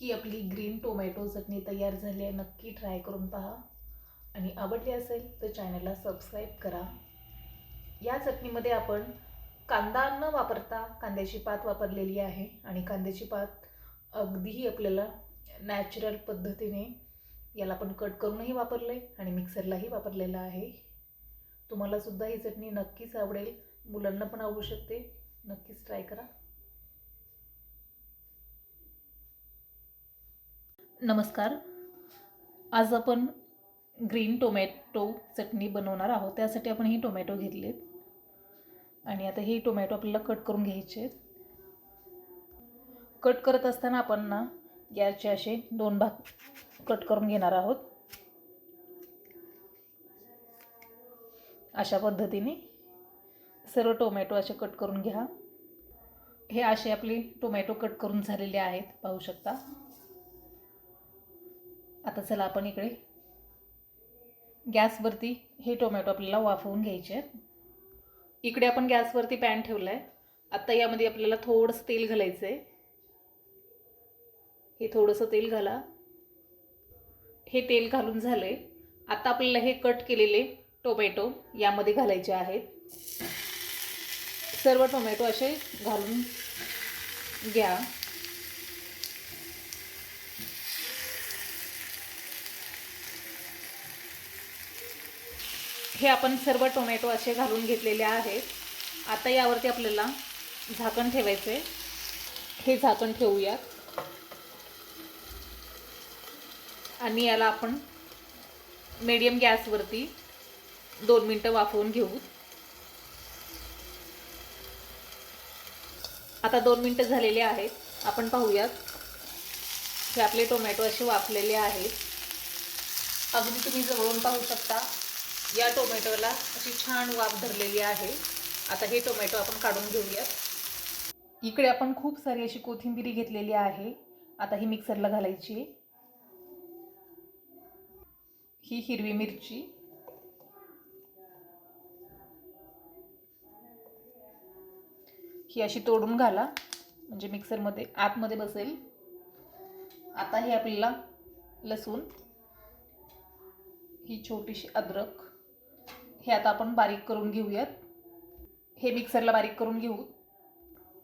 ही आपली green tomato चटणी तयार झाली आहे नक्की ट्राय करून पहा. आणि आवडली असेल तर चॅनलला सबस्क्राईब करा. या चटणीमध्ये आपण कांदा न वापरता कांद्याची पात वापरलेली आहे आणि कांद्याची पात अगदीही आपल्याला नॅचरल पद्धतीने याला आपण कट करूनही वापरले आणि मिक्सरलाही वापरलेलं आहे. तुम्हालासुद्धा ही चटणी नक्कीच आवडेल. मुलांना पण आवडू शकते. नक्कीच ट्राय करा. नमस्कार. आज आपण ग्रीन टोमॅटो चटणी बनवणार आहोत. त्यासाठी आपण ही टोमॅटो घेतलेत. आणि आता ही टोमॅटो आपल्याला कट करून घ्यायचे आहेत. कट करत असताना आपण ना याचे असे दोन भाग कट करून घेणार आहोत. अशा पद्धतीने सर्व टोमॅटो असे कट करून घ्या. हे असे आपले टोमॅटो कट करून झालेले आहेत पाहू शकता. आता चला आपण इकडे. गॅसवरती हे टोमॅटो आपल्याला वाफवून घ्यायचे आहेत. इकडे आपण गॅसवरती पॅन ठेवला आहे आत्ता यामध्ये आपल्याला थोडंसं तेल घालायचं आहे हे थोडंसं तेल घाला. हे तेल घालून झालं आहे आत्ता आपल्याला हे कट केलेले टोमॅटो यामध्ये घालायचे आहेत. सर्व टोमॅटो असे घालून घ्या. हे आपण सर्व टोमॅटो असे घालून घेतलेले आहेत. आता यावरती आपल्याला झाकण ठेवायचं आहे हे झाकण ठेवूयात. आणि याला आपण मीडियम गॅसवरती दोन मिनटं वाफवून घेऊ. आता दोन मिनटं झालेले आहेत. आपण पाहूयात हे आपले टोमॅटो असे वाफलेले आहेत. अगदी तुम्ही जवळून पाहू शकता. या टोमॅटोला अशी छान वाफ धरलेली आहे. आता हे टोमॅटो आपण काढून घेऊयात. इकडे आपण खूप सारी अशी कोथिंबिरी घेतलेली आहे. आता ही मिक्सरला घालायची. ही हिरवी मिरची. ही अशी तोडून घाला. म्हणजे मिक्सरमध्ये आतमध्ये बसेल. आता हे आपल्याला लसूण ही छोटीशी अद्रक हे आता आपण बारीक करून घेऊयात. हे मिक्सरला बारीक करून घेऊ.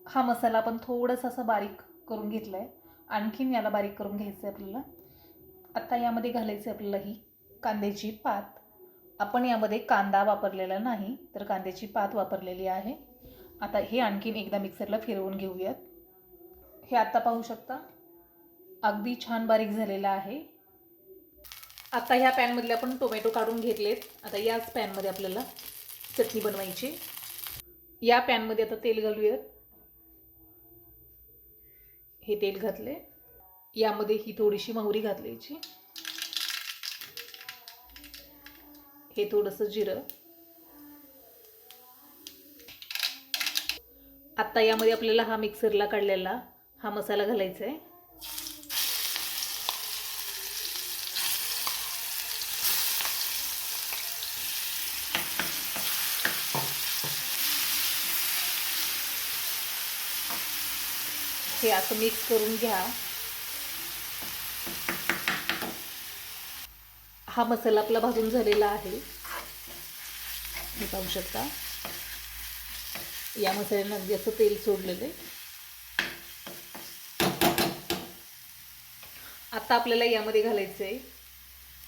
हा मसाला आपण थोडंसं असं बारीक करून घेतला आहे आणखीन याला बारीक करून घ्यायचं आहे आपल्याला. आत्ता यामध्ये घालायचं आपल्याला ही कांद्याची पात. आपण यामध्ये कांदा वापरलेला नाही तर कांद्याची पात वापरलेली आहे. आता हे आणखीन एकदा मिक्सरला फिरवून घेऊयात. हे आत्ता पाहू शकता. अगदी छान बारीक झालेलं आहे. आता ह्या पॅनमधले आपण टोमॅटो काढून घेतलेत. आता याच पॅनमध्ये आपल्याला चटणी बनवायची. या पॅनमध्ये आता तेल घालूयात. हे तेल घातले. यामध्ये ही थोडीशी मोहरी घातल्याची हे थोडंसं जिरं. आत्ता यामध्ये आपल्याला हा मिक्सरला काढलेला हा मसाला घालायचा आहे हे असं मिक्स करून घ्या. हा मसाला आपला भाजून झालेला आहे. हे पाहू शकता. या मसाल्यानं अगदी असं तेल सोडलेलं आहे. आता आपल्याला यामध्ये घालायचं आहे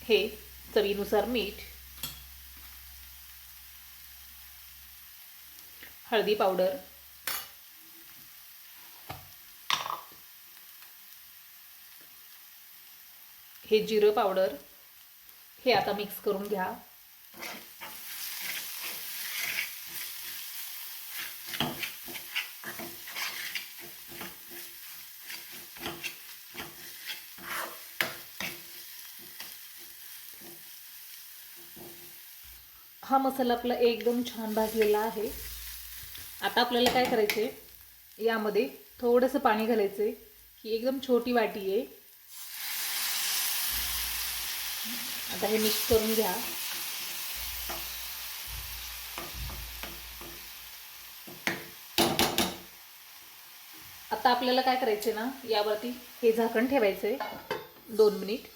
हे चवीनुसार मीठ हळदी पावडर हे जिरं पावडर हे आता मिक्स करून घ्या. हा मसाला आपला एकदम छान भाजलेला आहे. आता आपल्याला काय करायचं आहे यामध्ये थोडंसं पाणी घालायचं आहे ही एकदम छोटी वाटी आहे. आता हे मिक्स करून घ्या. आता आपल्याला काय करायचे ना यावरती हे झाकण ठेवायचे दोन मिनिट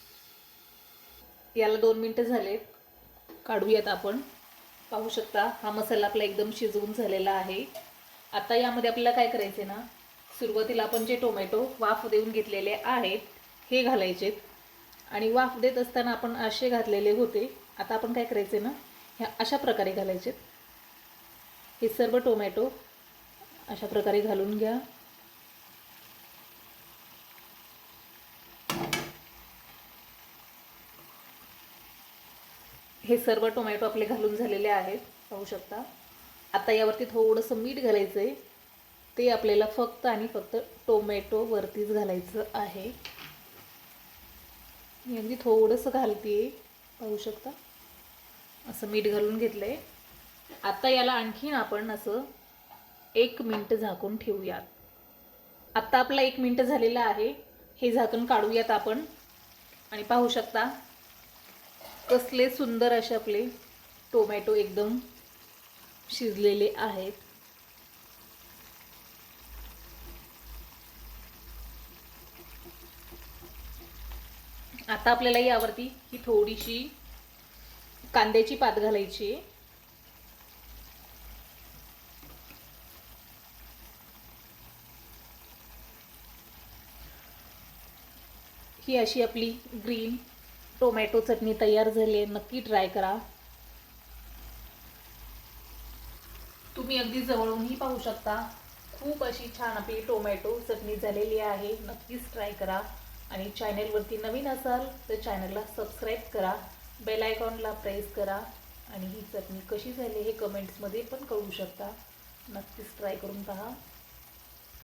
याला दोन मिनटं झाले काढूयात आपण. पाहू शकता हा मसाला आपला एकदम शिजवून झालेला आहे. आता यामध्ये आपल्याला काय करायचे ना सुरुवातीला आपण जे टोमॅटो वाफ देऊन घेतलेले आहेत हे घालायचेत. आणि वाफ देत असताना आपण असे घातलेले होते. आता आपण काय करायचे ना? ह्या अशा प्रकारे घालायचे. हे सर्व टोमॅटो अशा प्रकारे घालून घ्या. हे सर्व टोमॅटो आपले घालून झालेले आहेत. पाहू शकता. आता यावरती थोडंसं मीठ घालायचं आहे ते आपल्याला फक्त आणि फक्त टोमॅटोवरतीच घालायचं आहे. मी अगदी थोडंसं घालते पाहू शकता? असं मीठ घालून घेतलं आहे आता याला आणखीन आपण असं एक मिनटं झाकून ठेवूयात. आत्ता आपला एक मिनटं झालेला आहे. हे झाकण काढूयात आपण. आणि पाहू शकता कसले सुंदर असे आपले टोमॅटो एकदम शिजलेले आहेत. आता आपल्याला यावरती ही थोडीशी कांद्याची पात घालायची. आहे ही अशी आपली ग्रीन टोमॅटो चटणी तयार झाली आहे. नक्की ट्राय करा. तुम्ही अगदी जवळूनही पाहू शकता. खूप अशी छान आपली टोमॅटो चटणी झालेली आहे. नक्कीच ट्राय करा. आणि चॅनेलवरती नवीन असाल तर चॅनलला सबस्क्राईब करा बेल आयकॉनला प्रेस करा आणि ही चटणी कशी झाली हे कमेंट्समध्ये पण कळू शकता. नक्कीच ट्राय करून पहा.